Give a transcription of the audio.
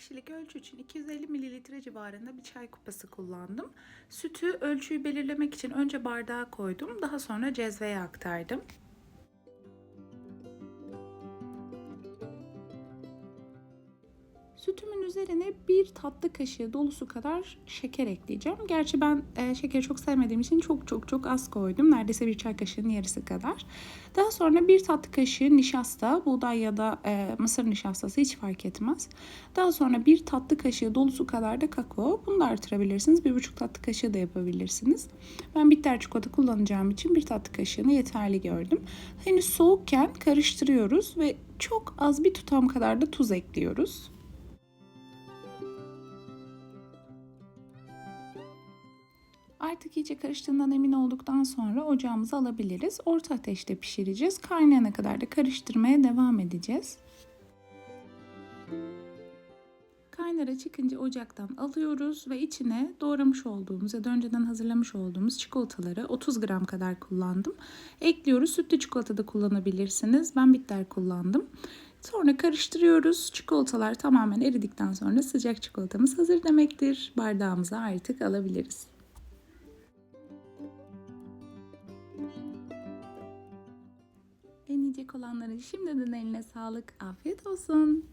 kişilik ölçü için 250 mililitre civarında bir çay kupası kullandım. Sütü ölçüyü belirlemek için önce bardağa koydum. Daha sonra cezveye aktardım. Sütümün üzerine bir tatlı kaşığı dolusu kadar şeker ekleyeceğim. Gerçi ben e, şekeri çok sevmediğim için çok çok çok az koydum. Neredeyse bir çay kaşığının yarısı kadar. Daha sonra bir tatlı kaşığı nişasta, buğday ya da e, mısır nişastası hiç fark etmez. Daha sonra bir tatlı kaşığı dolusu kadar da kakao. Bunu da artırabilirsiniz. Bir buçuk tatlı kaşığı da yapabilirsiniz. Ben bitter çikolata kullanacağım için bir tatlı kaşığını yeterli gördüm. Henüz soğukken karıştırıyoruz ve çok az bir tutam kadar da tuz ekliyoruz. Artık iyice karıştığından emin olduktan sonra ocağımıza alabiliriz. Orta ateşte pişireceğiz. Kaynayana kadar da karıştırmaya devam edeceğiz. Kaynara çıkınca ocaktan alıyoruz ve içine doğramış olduğumuz ya da önceden hazırlamış olduğumuz çikolataları 30 gram kadar kullandım. Ekliyoruz. Sütlü çikolata da kullanabilirsiniz. Ben bitter kullandım. Sonra karıştırıyoruz. Çikolatalar tamamen eridikten sonra sıcak çikolatamız hazır demektir. Bardağımıza artık alabiliriz. Deneyecek olanların şimdiden eline sağlık. Afiyet olsun.